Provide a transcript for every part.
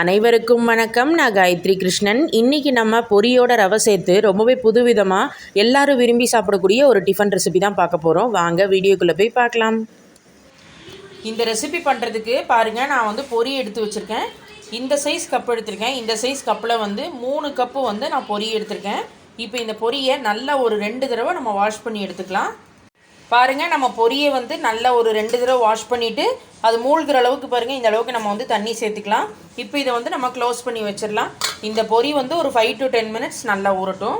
அனைவருக்கும் வணக்கம். நான் காயத்ரி கிருஷ்ணன். இன்றைக்கி நம்ம பொரியோட ரவை சேர்த்து ரொம்பவே புதுவிதமாக எல்லாரும் விரும்பி சாப்பிடக்கூடிய ஒரு டிஃபன் ரெசிபி தான் பார்க்க போகிறோம் வாங்க வீடியோக்குள்ளே போய் பார்க்கலாம். இந்த ரெசிபி பண்ணுறதுக்கு பாருங்கள் நான் வந்து பொரி எடுத்து வச்சுருக்கேன். இந்த சைஸ் கப் எடுத்திருக்கேன். இந்த சைஸ் கப்பில் வந்து மூணு கப்பு வந்து நான் பொரி எடுத்திருக்கேன். இப்போ இந்த பொரியை நல்லா ஒரு ரெண்டு தடவை நம்ம வாஷ் பண்ணி எடுத்துக்கலாம். பாருங்கள் நம்ம பொரியை வந்து நல்லா ஒரு ரெண்டு தடவை வாஷ் பண்ணிவிட்டு அது மூழ்கிற அளவுக்கு பாருங்கள் இந்த அளவுக்கு நம்ம வந்து தண்ணி சேர்த்துக்கலாம். இப்போ இதை வந்து நம்ம க்ளோஸ் பண்ணி வச்சிடலாம். இந்த பொரி வந்து ஒரு ஃபைவ் டு டென் மினிட்ஸ் நல்லா ஊறட்டும்.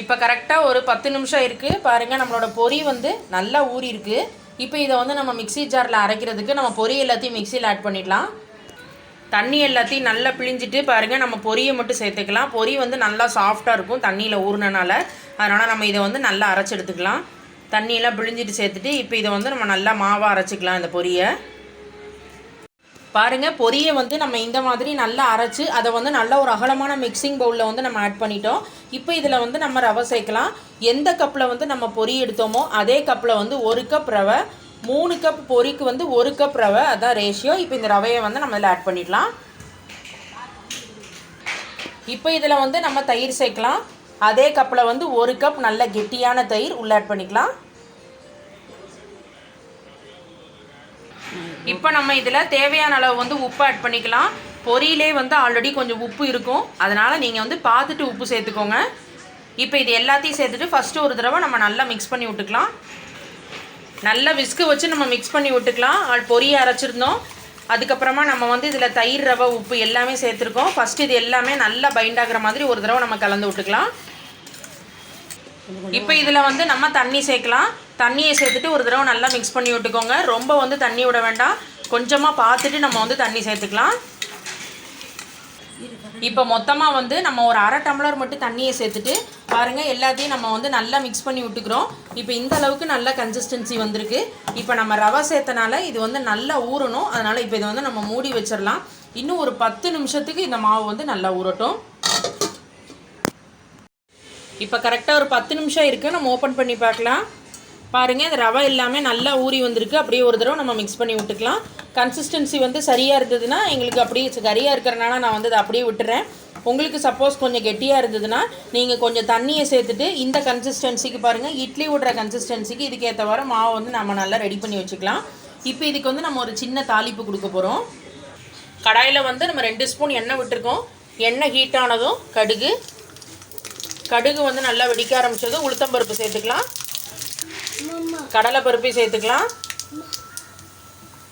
இப்போ கரெக்டாக ஒரு பத்து நிமிஷம் இருக்குது பாருங்கள் நம்மளோட பொரி வந்து நல்லா ஊறி இருக்குது இப்போ இதை வந்து நம்ம மிக்ஸி ஜாரில் அரைக்கிறதுக்கு நம்ம பொரி எல்லாத்தையும் மிக்சியில் ஆட் பண்ணிடலாம். தண்ணி எல்லாத்தையும் நல்லா பிழிஞ்சிட்டு பாருங்கள் நம்ம பொரியை மட்டும் சேர்த்துக்கலாம். பொரி வந்து நல்லா சாஃப்டாக இருக்கும் தண்ணியில் ஊறினனால. அதனால் நம்ம இதை வந்து நல்லா அரைச்சி எடுத்துக்கலாம். தண்ணியெல்லாம் பிழிஞ்சிட்டு சேர்த்துட்டு இப்போ இதை வந்து நம்ம நல்லா மாவாக அரைச்சிக்கலாம் இந்த பொரியை. பாருங்கள் பொரியை வந்து நம்ம இந்த மாதிரி நல்லா அரைச்சி அதை வந்து நல்ல ஒரு அகலமான மிக்சிங் பவுலில் வந்து நம்ம ஆட் பண்ணிட்டோம். இப்போ இதில் வந்து நம்ம ரவை சேர்க்கலாம். எந்த கப்பில் வந்து நம்ம பொரி எடுத்தோமோ அதே கப்பில் வந்து ஒரு கப் ரவை மூணு கப் பொரிக்கு வந்து ஒரு கப் ரவை அதான் ரேஷியோ இப்போ இந்த ரவையை வந்து நம்ம இதில் ஆட் பண்ணிடலாம். இப்போ இதில் வந்து நம்ம தயிர் சேர்க்கலாம். அதே கப்பில் வந்து ஒரு கப் நல்ல கெட்டியான தயிர் உள்ள ஆட் பண்ணிக்கலாம். இப்போ நம்ம இதில் தேவையான அளவு வந்து உப்பு ஆட் பண்ணிக்கலாம். பொரியிலே வந்து ஆல்ரெடி கொஞ்சம் உப்பு இருக்கும். அதனால் நீங்கள் வந்து பார்த்துட்டு உப்பு சேர்த்துக்கோங்க. இப்போ இது எல்லாத்தையும் சேர்த்துட்டு ஃபஸ்ட்டு ஒரு தடவை நம்ம நல்லா மிக்ஸ் பண்ணி விட்டுக்கலாம். நல்லா விஸ்கு வச்சு நம்ம மிக்ஸ் பண்ணி விட்டுக்கலாம். ஆள் பொரியை அரைச்சிருந்தோம். அதுக்கப்புறமா நம்ம வந்து இதில் தயிர் ரவை உப்பு எல்லாமே சேர்த்துருக்கோம். ஃபஸ்ட்டு இது எல்லாமே நல்லா பைண்ட் ஆகிற மாதிரி ஒரு தடவை நம்ம கலந்து விட்டுக்கலாம். இப்போ இதில் வந்து நம்ம தண்ணி சேர்க்கலாம். தண்ணியை சேர்த்துட்டு ஒரு தடவை நல்லா மிக்ஸ் பண்ணி விட்டுக்கோங்க. ரொம்ப வந்து தண்ணி விட வேண்டாம். கொஞ்சமாக பார்த்துட்டு நம்ம வந்து தண்ணி சேர்த்துக்கலாம். இப்போ மொத்தமாக வந்து நம்ம ஒரு அரை டம்ளர் மட்டும் தண்ணியை சேர்த்துட்டு பாருங்கள் எல்லாத்தையும் நம்ம வந்து நல்லா மிக்ஸ் பண்ணி விட்டுக்கிறோம். இப்போ இந்த அளவுக்கு நல்ல கன்சிஸ்டன்சி வந்திருக்கு. இப்போ நம்ம ரவை சேர்த்தனால இது வந்து நல்லா ஊறணும். அதனால் இப்போ இதை வந்து நம்ம மூடி வச்சிடலாம். இன்னும் ஒரு பத்து நிமிஷத்துக்கு இந்த மாவு வந்து நல்லா ஊறட்டும். இப்போ கரெக்டாக ஒரு பத்து நிமிஷம் இருக்குது நம்ம ஓப்பன் பண்ணி பார்க்கலாம். பாருங்கள் இந்த ரவை எல்லாமே நல்லா ஊறி வந்திருக்கு. அப்படியே ஒரு தடவை நம்ம மிக்ஸ் பண்ணி விட்டுக்கலாம். கன்சிஸ்டன்சி வந்து சரியாக இருந்ததுன்னா எங்களுக்கு அப்படியே கரியாக இருக்கிறனால நான் வந்து அதை அப்படியே விட்டுறேன். உங்களுக்கு சப்போஸ் கொஞ்சம் கெட்டியாக இருந்ததுன்னா நீங்கள் கொஞ்சம் தண்ணியை சேர்த்துட்டு இந்த கன்சிஸ்டன்சிக்கு பாருங்கள் இட்லி விடுற கன்சிஸ்டன்சிக்கு இதுக்கேற்ற ஏற்றவாறு மாவை வந்து நம்ம நல்லா ரெடி பண்ணி வச்சுக்கலாம். இப்போ இதுக்கு வந்து நம்ம ஒரு சின்ன தாளிப்பு கொடுக்க போகிறோம் கடாயில் வந்து நம்ம ரெண்டு ஸ்பூன் எண்ணெய் விட்டுருக்கோம். எண்ணெய் ஹீட் ஆனதும் கடுகு கடுகு வந்து நல்லா வெடிக்க ஆரம்பிச்சதும் உளுத்தம்பருப்பு சேர்த்துக்கலாம். கடலை பருப்பையும் சேர்த்துக்கலாம்.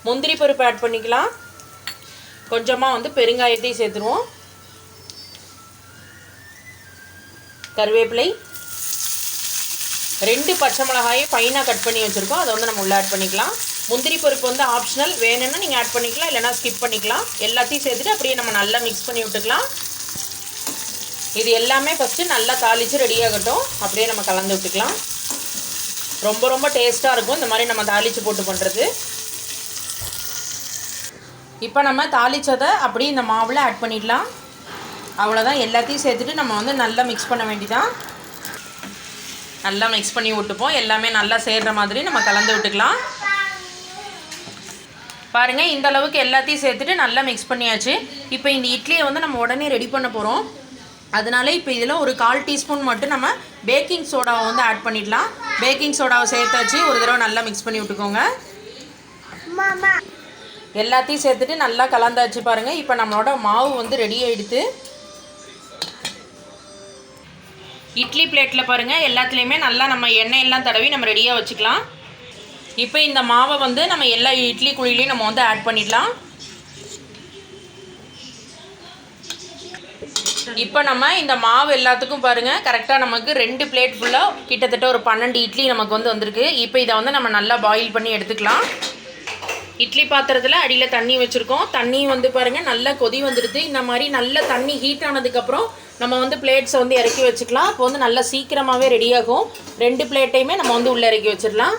முந்திரி பருப்பு ஆட் பண்ணிக்கலாம். கொஞ்சமாக வந்து பெருங்காயத்தையும் சேர்த்துருவோம். கருவேப்பிலை. ரெண்டு பச்சை மிளகாயை ஃபைனாக கட் பண்ணி வச்சுருக்கோம். அதை வந்து நம்ம உள்ளே ஆட் பண்ணிக்கலாம். முந்திரி பருப்பு வந்து ஆப்ஷனல் வேணும்னா நீங்கள் ஆட் பண்ணிக்கலாம். இல்லைனா ஸ்கிப் பண்ணிக்கலாம். எல்லாத்தையும் சேர்த்துட்டு அப்படியே நம்ம நல்லா மிக்ஸ் பண்ணி விட்டுக்கலாம். இது எல்லாமே ஃபஸ்ட்டு நல்லா தாளித்து ரெடி ஆகட்டும். அப்படியே நம்ம கலந்து விட்டுக்கலாம். ரொம்ப ரொம்ப டேஸ்ட்டாக இருக்கும். இந்த மாதிரி நம்ம தாளித்து போட்டு பண்ணுறது இப்போ நம்ம தாளித்ததை அப்படியே இந்த மாவில் ஆட் பண்ணிடலாம். அவ்வளோதான் எல்லாத்தையும் சேர்த்துட்டு நம்ம வந்து நல்லா மிக்ஸ் பண்ண வேண்டிதான் நல்லா மிக்ஸ் பண்ணி விட்டுப்போம். எல்லாமே நல்லா சேர்கிற மாதிரி நம்ம கலந்து விட்டுக்கலாம். பாருங்கள் இந்த அளவுக்கு எல்லாத்தையும் சேர்த்துட்டு நல்லா மிக்ஸ் பண்ணியாச்சு. இப்போ இந்த இட்லியை வந்து நம்ம உடனே ரெடி பண்ண போகிறோம் அதனால இப்போ இதில் ஒரு கால் டீஸ்பூன் மட்டும் நம்ம பேக்கிங் சோடாவை வந்து ஆட் பண்ணிடலாம். பேக்கிங் சோடாவை சேர்த்தாச்சு. ஒரு தடவை நல்லா மிக்ஸ் பண்ணி விட்டுக்கோங்க. எல்லாத்தையும் சேர்த்துட்டு நல்லா கலந்தாச்சு பாருங்கள் இப்போ நம்மளோட மாவு வந்து ரெடி ஆகிடுது இட்லி பிளேட்டில் பாருங்கள் எல்லாத்துலேயுமே நல்லா நம்ம எண்ணெய் எல்லாம் தடவி நம்ம ரெடியாக வச்சுக்கலாம். இப்போ இந்த மாவை வந்து நம்ம எல்லா இட்லி குழிலையும் நம்ம வந்து ஆட் பண்ணிடலாம். இப்போ நம்ம இந்த மாவு எல்லாத்துக்கும் பாருங்கள் கரெக்டாக நமக்கு ரெண்டு பிளேட் ஃபுல்லாக கிட்டத்தட்ட ஒரு பன்னெண்டு இட்லி நமக்கு வந்து வந்திருக்கு. இப்போ இதை வந்து நம்ம நல்லா பாயில் பண்ணி எடுத்துக்கலாம். இட்லி பாத்திரத்தில் அடியில் தண்ணி வச்சுருக்கோம். தண்ணி வந்து பாருங்கள் நல்லா கொதி வந்துடுது. இந்த மாதிரி நல்ல தண்ணி ஹீட் ஆனதுக்கப்புறம் நம்ம வந்து பிளேட்ஸை வந்து இறக்கி வச்சுக்கலாம். அப்போ வந்து நல்லா சீக்கிரமாகவே ரெடியாகும் ரெண்டு பிளேட்டையுமே நம்ம வந்து உள்ளே இறக்கி வச்சிடலாம்.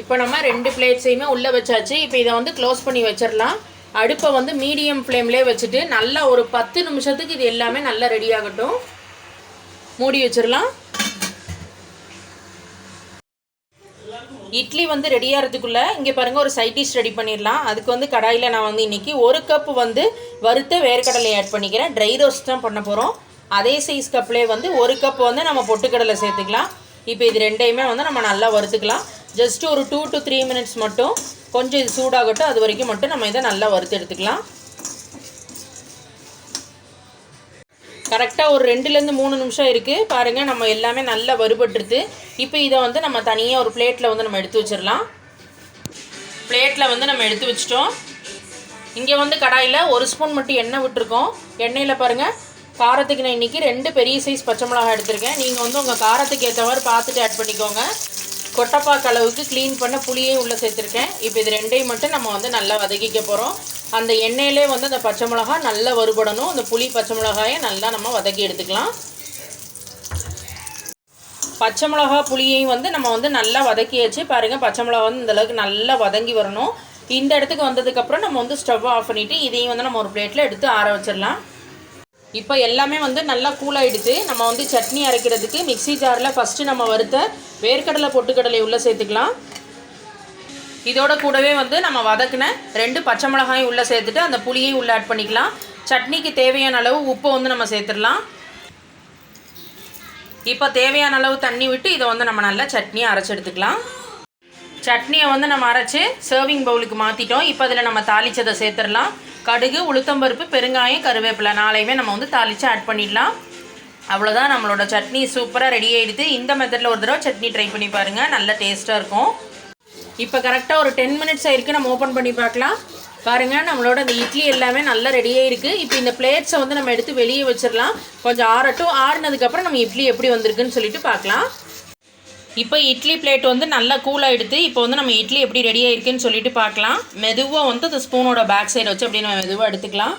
இப்போ நம்ம ரெண்டு பிளேட்ஸையுமே உள்ளே வச்சாச்சு. இப்போ இதை வந்து க்ளோஸ் பண்ணி வச்சிடலாம். அடுப்பை வந்து மீடியம் ஃப்ளேம்லேயே வச்சுட்டு நல்லா ஒரு பத்து நிமிஷத்துக்கு இது எல்லாமே நல்லா ரெடி ஆகட்டும். மூடி வச்சிடலாம். இட்லி வந்து ரெடி ஆகிறதுக்குள்ளே இங்கே பாருங்கள் ஒரு சைட் டிஷ் ரெடி பண்ணிடலாம். அதுக்கு வந்து கடாயில் நான் வந்து இன்றைக்கி ஒரு கப் வந்து வறுத்த வேர்க்கடலை ஆட் பண்ணிக்கிறேன். ட்ரை ரோஸ்ட் தான் பண்ண போகிறோம் அதே சைஸ் கப்லேயே வந்து ஒரு கப் வந்து நம்ம பொட்டுக்கடலை சேர்த்துக்கலாம். இப்போ இது ரெண்டையுமே வந்து நம்ம நல்லா வறுத்துக்கலாம். ஜஸ்ட் ஒரு டூ டு த்ரீ மினிட்ஸ் மட்டும் கொஞ்சம் இது சூடாகட்டும் அது வரைக்கும் மட்டும் நம்ம இதை நல்லா வறுத்து எடுத்துக்கலாம். கரெக்டாக ஒரு ரெண்டுலேருந்து மூணு நிமிஷம் இருக்குது பாருங்கள் நம்ம எல்லாமே நல்லா வறுபட்டுருது இப்போ இதை வந்து நம்ம தனியாக ஒரு பிளேட்டில் வந்து நம்ம எடுத்து வச்சிடலாம். பிளேட்டில் வந்து நம்ம எடுத்து வச்சிட்டோம். இங்கே வந்து கடாயில் ஒரு ஸ்பூன் மட்டும் எண்ணெய் விட்டுருக்கோம். எண்ணெயில் பாருங்கள் காரத்துக்கு நான் இன்றைக்கி ரெண்டு பெரிய சைஸ் பச்சை மிளகாய் எடுத்திருக்கேன். நீங்கள் வந்து உங்கள் காரத்துக்கு ஏற்ற மாதிரி பார்த்துட்டு ஆட் பண்ணிக்கோங்க. கொட்டைப்பாக்கு அளவுக்கு க்ளீன் பண்ண புளியையும் உள்ளே சேர்த்துருக்கேன். இப்போ இது ரெண்டையும் மட்டும் நம்ம வந்து நல்லா வதக்கிக்க போகிறோம் அந்த எண்ணெயிலே வந்து அந்த பச்சை மிளகா நல்லா வறுபடணும். அந்த புளி பச்சை மிளகாயை நல்லா நம்ம வதக்கி எடுத்துக்கலாம். பச்சை மிளகா புளியையும் வந்து நம்ம வந்து நல்லா வதக்கியாச்சு. பாருங்கள் பச்சை மிளகா வந்து இந்தளவுக்கு நல்லா வதங்கி வரணும். இந்த இடத்துக்கு வந்ததுக்கப்புறம் நம்ம வந்து ஸ்டவ் ஆஃப் பண்ணிவிட்டு இதையும் வந்து நம்ம ஒரு பிளேட்டில் எடுத்து ஆற வச்சிடலாம். இப்போ எல்லாமே வந்து நல்லா கூலாகிடுது நம்ம வந்து சட்னி அரைக்கிறதுக்கு மிக்ஸி ஜாரில் ஃபஸ்ட்டு நம்ம வறுத்த வேர்க்கடலை பொட்டுக்கடலை உள்ளே சேர்த்துக்கலாம். இதோட கூடவே வந்து நம்ம வதக்கின ரெண்டு பச்சை மிளகாயும் உள்ளே சேர்த்துட்டு அந்த புளியையும் உள்ளே ஆட் பண்ணிக்கலாம். சட்னிக்கு தேவையான அளவு உப்பை வந்து நம்ம சேர்த்துடலாம். இப்போ தேவையான அளவு தண்ணி விட்டு இதை வந்து நம்ம நல்லா சட்னியை அரைச்சி எடுத்துக்கலாம். சட்னியை வந்து நம்ம அரைச்சி சர்விங் பவுலுக்கு மாற்றிட்டோம் இப்போ அதில் நம்ம தாளிச்சதை சேர்த்துடலாம். கடுகு உளுத்தம்பருப்பு பெருங்காயம் கருவேப்பிலை நாளையுமே நம்ம வந்து தாளித்து ஆட் பண்ணிடலாம். அவ்வளோதான் நம்மளோட சட்னி சூப்பராக ரெடி ஆகிடுது இந்த மெத்தடில் ஒரு தடவை சட்னி ட்ரை பண்ணி பாருங்கள் நல்ல டேஸ்ட்டாக இருக்கும். இப்போ கரெக்டாக ஒரு டென் மினிட்ஸ் ஆயிருக்கு. நம்ம ஓப்பன் பண்ணி பார்க்கலாம். பாருங்கள் நம்மளோட அந்த இட்லி எல்லாமே நல்லா ரெடியாக இருக்குது இப்போ இந்த பிளேட்ஸை வந்து நம்ம எடுத்து வெளியே வச்சிடலாம். கொஞ்சம் ஆறட்டும். ஆறுனதுக்கப்புறம் நம்ம இட்லி எப்படி வந்திருக்குன்னு சொல்லிட்டு பார்க்கலாம். இப்போ இட்லி பிளேட் வந்து நல்லா கூல் ஆகிடுது இப்போ வந்து நம்ம இட்லி எப்படி ரெடி ஆயிருக்குன்னு சொல்லிட்டு பார்க்கலாம். மெதுவாக வந்து அந்த ஸ்பூனோட பேக் சைடு வச்சு அப்படியே நம்ம மெதுவாக எடுத்துக்கலாம்.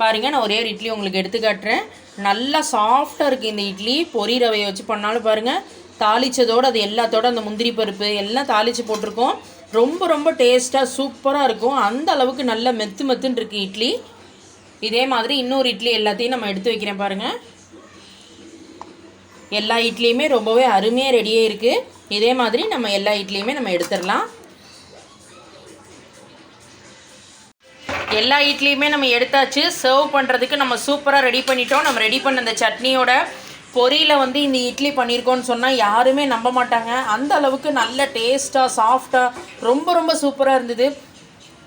பாருங்கள் நான் ஒரே ஒரு இட்லி உங்களுக்கு எடுத்து காட்டுறேன். நல்லா சாஃப்டாக இருக்குது இந்த இட்லி. பொரி ரவையை வச்சு பண்ணாலும் பாருங்கள் தாளித்ததோடு அது எல்லாத்தோட அந்த முந்திரி பருப்பு எல்லாம் தாளித்து போட்டிருக்கோம். ரொம்ப ரொம்ப டேஸ்ட்டாக சூப்பராக இருக்கும். அந்த அளவுக்கு நல்ல மெத்து மெத்துன்னு இருக்குது இட்லி. இதே மாதிரி இன்னொரு இட்லி எல்லாத்தையும் நம்ம எடுத்து வைக்கிறேன் பாருங்கள் எல்லா இட்லியுமே ரொம்பவே அருமையாக ரெடியாக இருக்குது இதே மாதிரி நம்ம எல்லா இட்லியுமே நம்ம எடுத்துடலாம். எல்லா இட்லியுமே நம்ம எடுத்தாச்சு. சர்வ் பண்ணுறதுக்கு நம்ம சூப்பராக ரெடி பண்ணிட்டோம். நம்ம ரெடி பண்ண அந்த சட்னியோட பொரியில் வந்து இந்த இட்லி பண்ணியிருக்கோன்னு சொன்னால் யாருமே நம்ப மாட்டாங்க. அந்த அளவுக்கு நல்ல டேஸ்ட்டாக சாஃப்டாக ரொம்ப ரொம்ப சூப்பராக இருந்தது.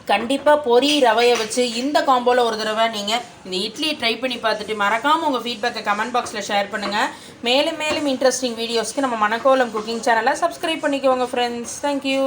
கண்டிப்பாக பொரி ரவையை வச்சு இந்த காம்போவில் ஒரு தடவை நீங்கள் இந்த இட்லியை ட்ரை பண்ணி பார்த்துட்டு மறக்காமல் உங்கள் ஃபீட்பேக்கை கமெண்ட் பாக்ஸில் ஷேர் பண்ணுங்கள் மேலும் மேலும் இன்ட்ரெஸ்டிங் வீடியோஸ்க்கு நம்ம மணக்கோலம் குக்கிங் சேனலை சப்ஸ்கிரைப் பண்ணிக்கோங்க ஃப்ரெண்ட்ஸ் தேங்க்யூ